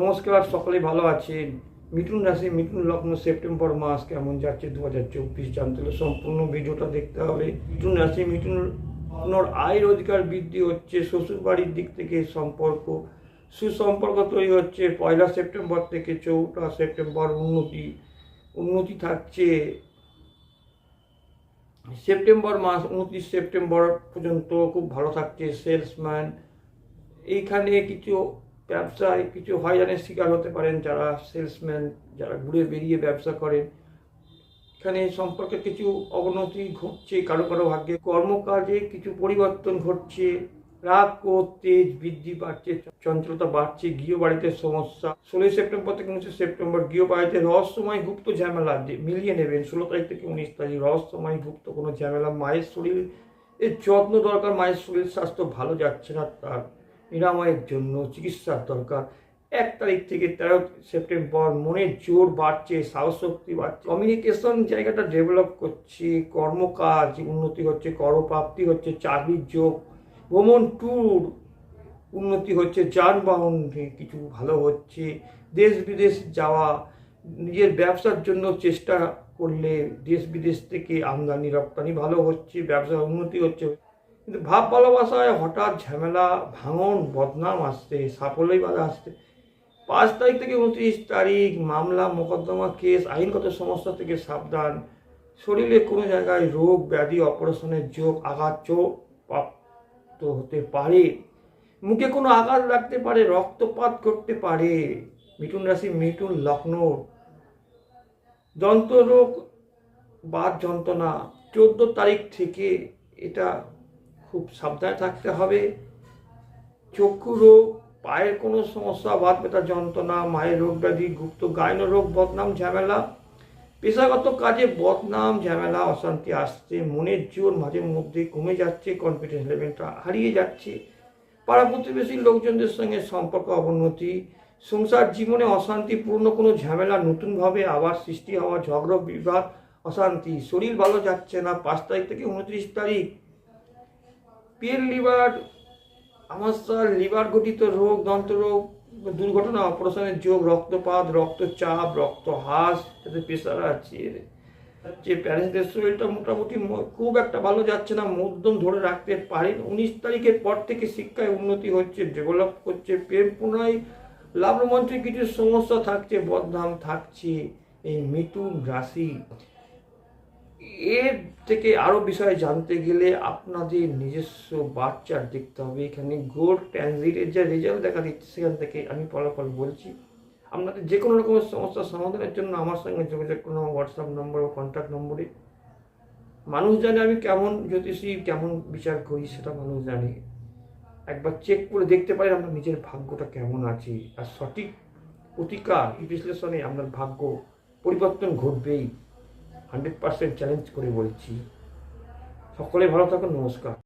নমস্কার সকলে ভালো আছেন? মিথুন রাশি মিথুন লগ্ন, সেপ্টেম্বর মাস কেমন যাচ্ছে? দু হাজার চব্বিশ জানতে হলে সম্পূর্ণ ভিডিওটা দেখতে হবে। মিথুন রাশি মিথুন লগ্নর আয় রোজগার বৃদ্ধি হচ্ছে শ্বশুর বাড়ির দিক থেকে সম্পর্ক, সুসম্পর্ক তৈরি হচ্ছে। পয়লা সেপ্টেম্বর থেকে চৌঠা সেপ্টেম্বর উন্নতি উন্নতি থাকছে। সেপ্টেম্বর মাস, উনত্রিশ সেপ্টেম্বর পর্যন্ত খুব ভালো থাকছে। সেলসম্যান, এইখানে কিছু ব্যবসায় কিছু হয়রানির শিকার হতে পারেন যারা সেলসম্যান, যারা ঘুরে বেরিয়ে ব্যবসা করেন। এখানে সম্পর্কে কিছু অবনতি ঘটছে কারও কারও ভাগ্যে। কর্মকাজে কিছু পরিবর্তন ঘটছে। রাগ ও তেজ বৃদ্ধি পাচ্ছে চঞ্চলতা বাড়ছে, গৃহবাড়িতে সমস্যা। ষোলোই সেপ্টেম্বর থেকে উনিশে সেপ্টেম্বর গৃহবাড়িতে রহস্যময় গুপ্ত ঝামেলা মিলিয়ে নেবেন। ষোলো তারিখ থেকে উনিশ তারিখ রহস্যময় গুপ্ত কোনো ঝামেলা। মায়ের শরীর, এর যত্ন দরকার, মায়ের শরীর স্বাস্থ্য ভালো যাচ্ছে না তার। নিরাময়ের জন্য চিকিৎসার দরকার। এক তারিখ থেকে তেরো সেপ্টেম্বর মনের জোর বাড়ছে সাহস শক্তি বাড়ছে। কমিউনিকেশন জায়গাটা ডেভেলপ করছে, কর্মকাজ উন্নতি হচ্ছে কর্মপ্রাপ্তি হচ্ছে, চাকরির যোগ, ভ্রমণ ট্যুর উন্নতি হচ্ছে, যানবাহন কিছু ভালো হচ্ছে। দেশ বিদেশ যাওয়া, নিজের ব্যবসার জন্য চেষ্টা করলে দেশ বিদেশ থেকে আমদানি রপ্তানি ভালো হচ্ছে, ব্যবসার উন্নতি হচ্ছে। কিন্তু ভাব ভালোবাসায় হঠাৎ ঝামেলা, ভাঙন, বদনাম আসছে, সাফল্যই বাধা আসছে। পাঁচ তারিখ থেকে উনত্রিশ তারিখ, মামলা, মোকদ্দমা কেস, আইনগত সমস্যা থেকে সাবধান। শরীরে কোনো জায়গায় রোগ, ব্যাধি, অপারেশনের যোগ, আঘাত চোখ প্রাপ্ত হতে পারে। মুখে কোনো আঘাত লাগতে পারে, রক্তপাত করতে পারে। মিঠুন রাশি মিঠুন লগ্ন। দন্তরোগ বাদ যন্ত্রণা। চোদ্দ তারিখ থেকে এটা খুব সাবধানে থাকতে হবে। চক্ষু রোগ, পায়ের কোনো সমস্যা বাদ ব্যথা, যন্ত্রণা, মায়ের রোগ ব্যাধি, গুপ্ত গায়ন রোগ, বদনাম, ঝামেলা। পেশাগত কাজে বদনাম, ঝামেলা, অশান্তি আসছে, মনের জোর মাঝে মধ্যে কমে যাচ্ছে কনফিডেন্স লেভেলটা হারিয়ে যাচ্ছে। পাড়া প্রতিবেশীর লোকজনদের সঙ্গে সম্পর্ক অবনতি, সংসার জীবনে অশান্তিপূর্ণ কোনো ঝামেলা, নতুনভাবে আবার সৃষ্টি হওয়া ঝগড়া, বিবাদ, অশান্তি, শরীর ভালো যাচ্ছে না, পাঁচ তারিখ থেকে উনত্রিশ তারিখ। পিএল লিভার আমাশা লিভার গঠিত রোগ দন্তরোগ দুর্ঘটনা, অপারেশনের যোগ, রক্তপাত, রক্তচাপ রক্ত হ্রাস যাতে প্রেশার আছে। যে প্যারেন্টসদের শরীরটা মোটামুটি খুব একটা ভালো যাচ্ছে না, মধ্যম ধরে রাখতে পারেন। উনিশ তারিখের পর থেকে শিক্ষায় উন্নতি হচ্ছে ডেভেলপ করছে প্রেম পুনরায় লাভ রোমাঞ্চের কিছু সমস্যা থাকছে, বদনাম থাকছে। এই মিথুন রাশি। এর থেকে আরও বিষয়ে জানতে গেলে আপনাদের নিজস্ব বাচ্চার দেখতে হবে। এখানে গোল্ড ট্রানজিটের যা রেজাল্ট দেখা দিচ্ছে, সেখান থেকে আমি ফলাফল বলছি। আপনাদের যে কোনো রকমের সমস্যার সমাধানের জন্য আমার সঙ্গে যোগাযোগ করুন আমার হোয়াটসঅ্যাপ নম্বর ও কন্ট্যাক্ট নম্বরে মানুষ জানে আমি কেমন জ্যোতিষী, কেমন বিচার করি সেটা মানুষ জানে। একবার চেক করে দেখতে পারেন আপনার নিজের ভাগ্যটা কেমন আছে। আর সঠিক প্রতিকার বিশ্লেষণে আপনার ভাগ্য পরিবর্তন ঘটবেই। হান্ড্রেড পার্সেন্ট চ্যালেঞ্জ করে বলছি। সকলে ভালো থাকুন নমস্কার।